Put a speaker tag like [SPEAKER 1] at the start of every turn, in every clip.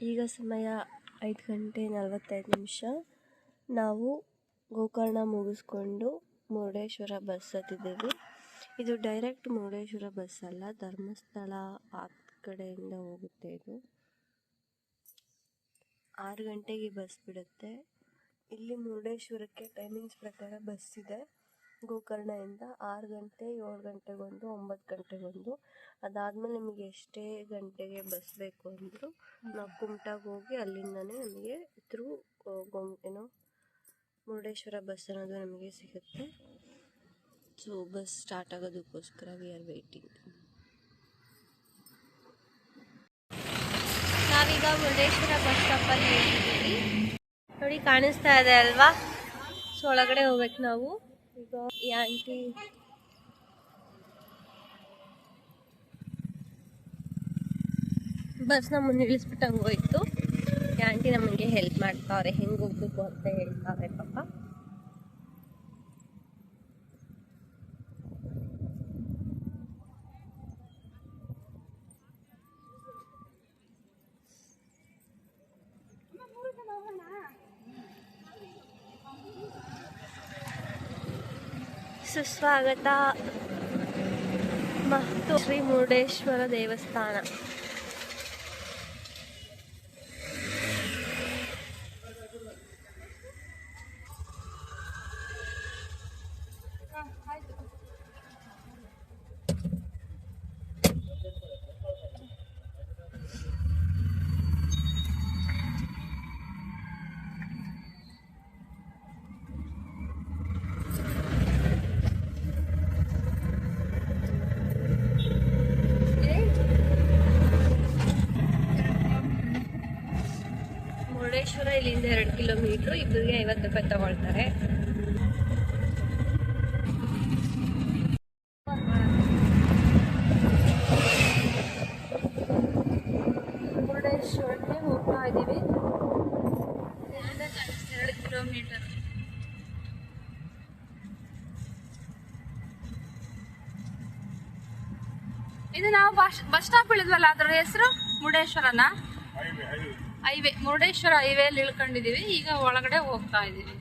[SPEAKER 1] ಈಗ ಸಮಯ ಐದು ಗಂಟೆ ನಲವತ್ತೈದು ನಿಮಿಷ. ನಾವು ಗೋಕರ್ಣ ಮುಗಿಸ್ಕೊಂಡು ಮುರುಡೇಶ್ವರ ಬಸ್ ಹತ್ತಿದ್ದೀವಿ. ಇದು ಡೈರೆಕ್ಟ್ ಮುರುಡೇಶ್ವರ ಬಸ್ ಅಲ್ಲ, ಧರ್ಮಸ್ಥಳ ಆ ಕಡೆಯಿಂದ ಹೋಗುತ್ತೆ ಇದು. ಆರು ಗಂಟೆಗೆ ಬಸ್ ಬಿಡುತ್ತೆ. ಇಲ್ಲಿ ಮುರುಡೇಶ್ವರಕ್ಕೆ ಟೈಮಿಂಗ್ಸ್ ಪ್ರಕಾರ ಬಸ್ ಇದೆ. ಗೋಕರ್ಣದಿಂದ ಆರು ಗಂಟೆ, ಏಳು ಗಂಟೆಗೊಂದು, ಒಂಬತ್ತು ಗಂಟೆಗೊಂದು. ಅದಾದಮೇಲೆ ನಿಮಗೆ ಎಷ್ಟೇ ಗಂಟೆಗೆ ಬಸ್ ಬೇಕು ಅಂದರೂ ನಾವು ಕುಮಟಾಗೆ ಹೋಗಿ ಅಲ್ಲಿಂದನೇ ನಮಗೆ ಥ್ರೂ ಗೊಮ್ ಏನೋ ಮುರುಡೇಶ್ವರ ಬಸ್ ಅನ್ನೋದು ನಮಗೆ ಸಿಗುತ್ತೆ. ಸೊ ಬಸ್ ಸ್ಟಾರ್ಟ್ ಆಗೋದಕ್ಕೋಸ್ಕರ ವಿ ಆರ್ ವೇಟಿಂಗ್ ನಾವೀಗ ಮುರುಡೇಶ್ವರ ಬಸ್ ಸ್ಟಾಪಲ್ಲಿ ನೋಡಿ, ಕಾಣಿಸ್ತಾ ಇದೆ ಅಲ್ವಾ? ಸೊ ಒಳಗಡೆ ಹೋಗ್ಬೇಕು ನಾವು. ಈಗ ಈ ಆಂಟಿ. ಬಸ್ನ ಮುಂದೆ ಇಳಿಸ್ಬಿಟ್ಟು ಆಂಟಿ ನಮಗೆ ಹೆಲ್ಪ್ ಮಾಡ್ತಾವ್ರೆ ಹೆಂಗೆ ಹೋಗ್ಬೇಕು ಅಂತ ಹೇಳ್ತಾವ್ರೆ ಪಾಪ. ಸುಸ್ವಾಗತ. ಮತ್ತು ಶ್ರೀ ಮುರುಡೇಶ್ವರ ದೇವಸ್ಥಾನ ಮುರುಡೇಶ್ವರ ಇಲ್ಲಿಂದ ಎರಡು ಕಿಲೋಮೀಟ್ರ್ ಇಬ್ಬರಿಗೆ ಐವತ್ತು ರೂಪಾಯಿ ತಗೊಳ್ತಾರೆ. ಮುರುಡೇಶ್ವರಕ್ಕೆ ಹೋಗ್ತಾ ಇದ್ದೀವಿ. ಎರಡು ಕಿಲೋಮೀಟರ್.
[SPEAKER 2] ಇದು ನಾವು ಬಸ್ ಬಸ್ ಸ್ಟಾಪ್ ಇಳಿದ್ವಲ್ಲ ಅದರ ಹೆಸರು ಮುರುಡೇಶ್ವರನ? ಹೈವೇ, ಮುರುಡೇಶ್ವರ ಹೈವೇಲಿ ಇಳ್ಕೊಂಡಿದೀವಿ ಈಗ ಒಳಗಡೆ ಹೋಗ್ತಾ ಇದೀವಿ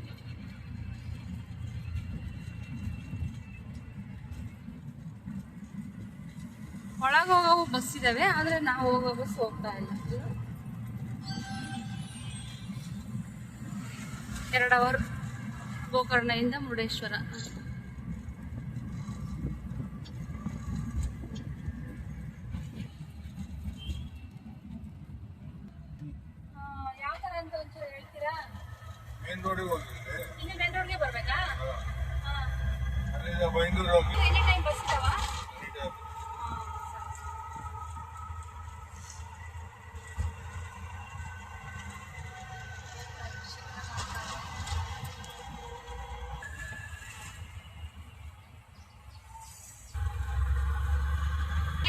[SPEAKER 2] ಒಳಗೆ ಹೋಗೋ ಬಸ್ ಇದಾವೆ, ಆದ್ರೆ ನಾವು ಹೋಗೋ ಬಸ್ ಹೋಗ್ತಾ ಇಲ್ಲ. ಎರಡು ಅವರ್ ಗೋಕರ್ಣದಿಂದ ಮುರುಡೇಶ್ವರ.
[SPEAKER 3] ಮೇನ್ ರೋಡಿಗೆ ಹೋಗಿದ್ದೆ
[SPEAKER 2] ಇನ್ನು ಮೇನ್ ರೋಡ್ಗೆ ಬರ್ಬೇಕಾ
[SPEAKER 3] ಅಲ್ಲಿಂದ ಬೈಂದೂರು ಹೋಗಿ
[SPEAKER 2] ಎನಿ ಟೈಮ್ ಬಸ್ ಇದಾವ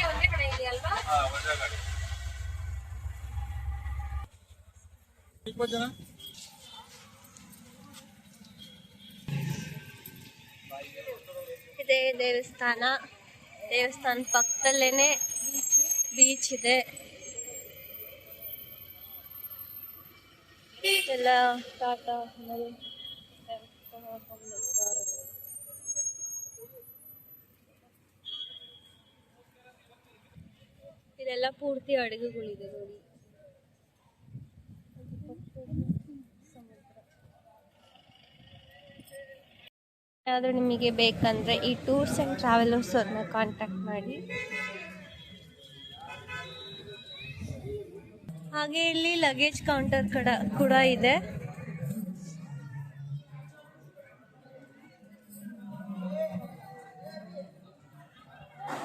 [SPEAKER 2] ಒಂದೇ ಕಡೆ ಇದೆ ಅಲ್ವಾ
[SPEAKER 3] ಹಾ ಒಂದೇ ಗಾಡಿ ಇಪ್ಪತ್ತು ಜನ
[SPEAKER 1] ದೇವಸ್ಥಾನ ದೇವಸ್ಥಾನ ಪಕ್ಕದಲ್ಲೇನೆ ಬೀಚ್ ಇದೆ ಎಲ್ಲ ಟಾಟಾ. ಇದೆಲ್ಲ ಪೂರ್ತಿ ಅಡುಗೆಗಳಿದೆ ನೋಡಿ ಏನಾದರೂ ನಿಮಗೆ ಬೇಕಂದರೆ ಈ ಟೂರ್ಸ್ ಆ್ಯಂಡ್ ಟ್ರಾವೆಲರ್ಸ್ ಅವ್ರನ್ನ ಕಾಂಟ್ಯಾಕ್ಟ್ ಮಾಡಿ. ಹಾಗೆ ಇಲ್ಲಿ ಲಗೇಜ್ ಕೌಂಟರ್ ಕಡ ಕೂಡ ಇದೆ.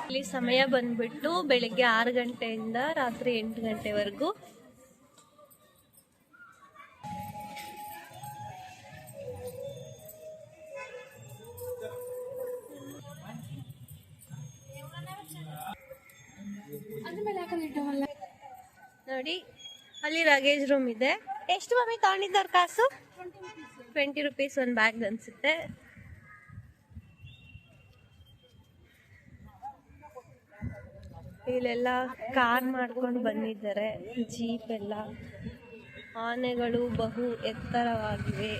[SPEAKER 1] ಇಲ್ಲಿ ಸಮಯ ಬಂದ್ಬಿಟ್ಟು ಬೆಳಿಗ್ಗೆ ಆರು ಗಂಟೆಯಿಂದ ರಾತ್ರಿ ಎಂಟು ಗಂಟೆವರೆಗೂ ನೋಡಿ, ಅಲ್ಲಿ ಲಗೇಜ್ ರೂಮ್ ಇದೆ. ಎಷ್ಟು ಮಮ್ಮಿ ತಗೊಂಡಿದ್ದವ್ರ ಕಾಸು? ಟ್ವೆಂಟಿ ರುಪೀಸ್ ಒಂದು ಬ್ಯಾಗ್ ಅನ್ಸುತ್ತೆ. ಇಲ್ಲೆಲ್ಲ ಕಾರ್ ಮಾಡ್ಕೊಂಡು ಬಂದಿದ್ದಾರೆ. ಜೀಪ್ ಎಲ್ಲ. ಆನೆಗಳು ಬಹು ಎತ್ತರವಾಗಿವೆ.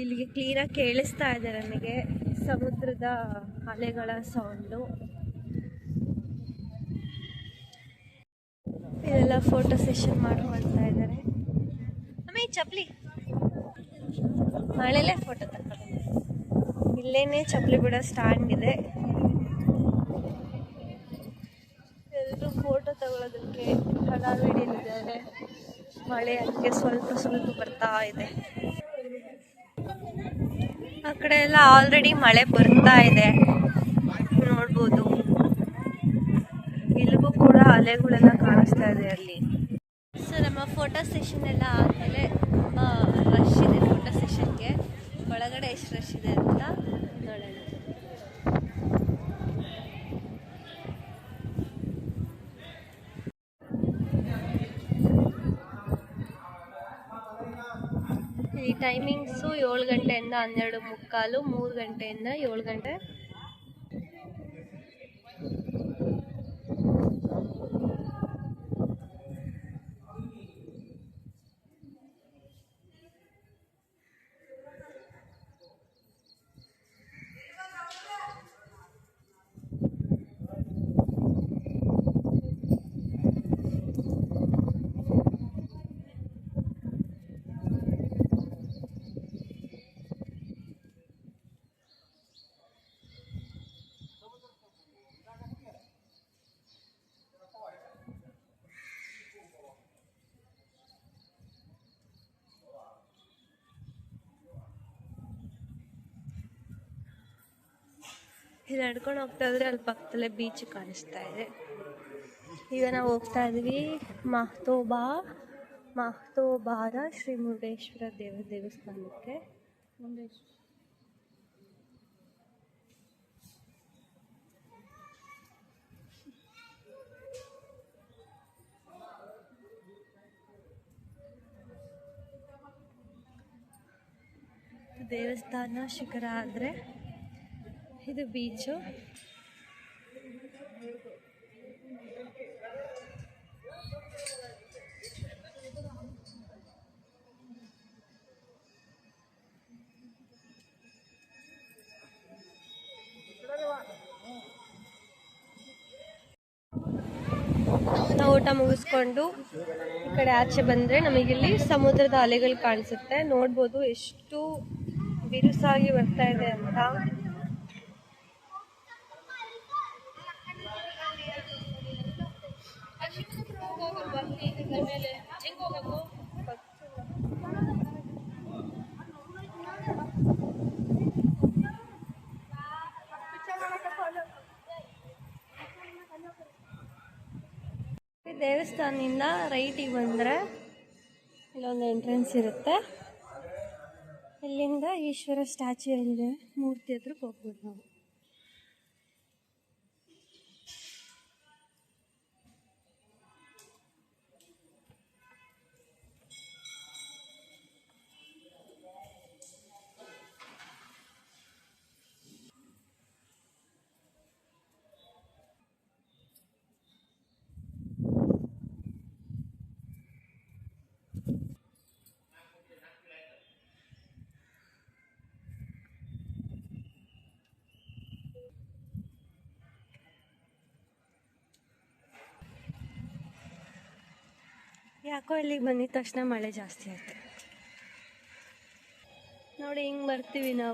[SPEAKER 1] ಇಲ್ಲಿಗೆ ಕ್ಲೀನಾಗಿ ಕೇಳಿಸ್ತಾ ಇದೆ ನನಗೆ ಸಮುದ್ರದ ಅಲೆಗಳ ಸೌಂಡು ಇದೆಲ್ಲ ಫೋಟೋ ಸೆಷನ್ ಮಾಡ್ಕೊಳ್ತಾ ಇದ್ದಾರೆ. ಆಮೇಲೆ ಚಪ್ಪಲಿ. ಮಳೆಲೆ ಫೋಟೋ ತಗೊಳ್ಳಿ ಇಲ್ಲೇನೆ ಚಪ್ಪಲಿ ಬಿಡೋ ಸ್ಟ್ಯಾಂಡ್ ಇದೆ. ಎಲ್ಲರೂ ಫೋಟೋ ತಗೊಳ್ಳೋದಕ್ಕೆ ಹಣ ಹಿಡಿದಿದ್ದಾರೆ ಮಳೆ ಅದಕ್ಕೆ ಸ್ವಲ್ಪ ಸ್ವಲ್ಪ ಬರ್ತಾ ಇದೆ. ಆ ಕಡೆ ಎಲ್ಲ ಆಲ್ರೆಡಿ ಮಳೆ ಬರ್ತಾ ಇದೆ. ನೋಡ್ಬೋದು. ಅಲೆಗಳೆಲ್ಲ ಕಾಣಿಸ್ತಾ ಇದೆ ಅಲ್ಲಿ. ಸೊ ನಮ್ಮ ಫೋಟೋ ಸೆಷನ್ ಎಲ್ಲ ಆದಮೇಲೆ ತುಂಬ ರಶ್ ಇದೆ ಫೋಟೋ ಸೆಷನ್ಗೆ ಒಳಗಡೆ ಎಷ್ಟು ರಶ್ ಇದೆ ಅಂತ ನೋಡೋಣ. ಈ ಟೈಮಿಂಗ್ಸು ಏಳು ಗಂಟೆಯಿಂದ ಹನ್ನೆರಡು ಮುಕ್ಕಾಲು, ಮೂರು ಗಂಟೆಯಿಂದ ಏಳು ಗಂಟೆ. ಇಲ್ಲಿ ನಡ್ಕೊಂಡು ಹೋಗ್ತಾ ಇದ್ರೆ ಅಲ್ಲಿ ಪಕ್ಕದಲ್ಲೇ ಬೀಚ್ ಕಾಣಿಸ್ತಾ ಇದೆ. ಈಗ ನಾವು ಹೋಗ್ತಾ ಇದ್ವಿ ಮಹ್ತೋಬಾ, ಮಹ್ತೋಬಾದ ಶ್ರೀ ಮುರುಡೇಶ್ವರ ದೇವ ದೇವಸ್ಥಾನಕ್ಕೆ. ದೇವಸ್ಥಾನ ಶಿಖರ ಆದರೆ ಇದು ಬೀಚು. ನಾವು ಊಟ ಮುಗಿಸ್ಕೊಂಡು ಈ ಕಡೆ ಆಚೆ ಬಂದರೆ ನಮಗಿಲ್ಲಿ ಸಮುದ್ರದ ಅಲೆಗಳು ಕಾಣಿಸುತ್ತೆ. ನೋಡ್ಬೋದು ಎಷ್ಟು ಬಿರುಸಾಗಿ ಬರ್ತಾ ಇದೆ ಅಂತ. ದೇವಸ್ಥಾನದಿಂದ ರೈಟಿಗೆ ಬಂದರೆ ಇಲ್ಲೊಂದು ಎಂಟ್ರೆನ್ಸ್ ಇರುತ್ತೆ. ಇಲ್ಲಿಂದ ಈಶ್ವರ ಸ್ಟ್ಯಾಚ್ಯೂ ಏನಿದೆ ಮೂರ್ತಿ ಹತ್ರಕ್ಕೆ ಹೋಗ್ಬೋದು ನಾವು. याको अली बंद तक मा जाती आते नोड़ हिंग बर्ती ना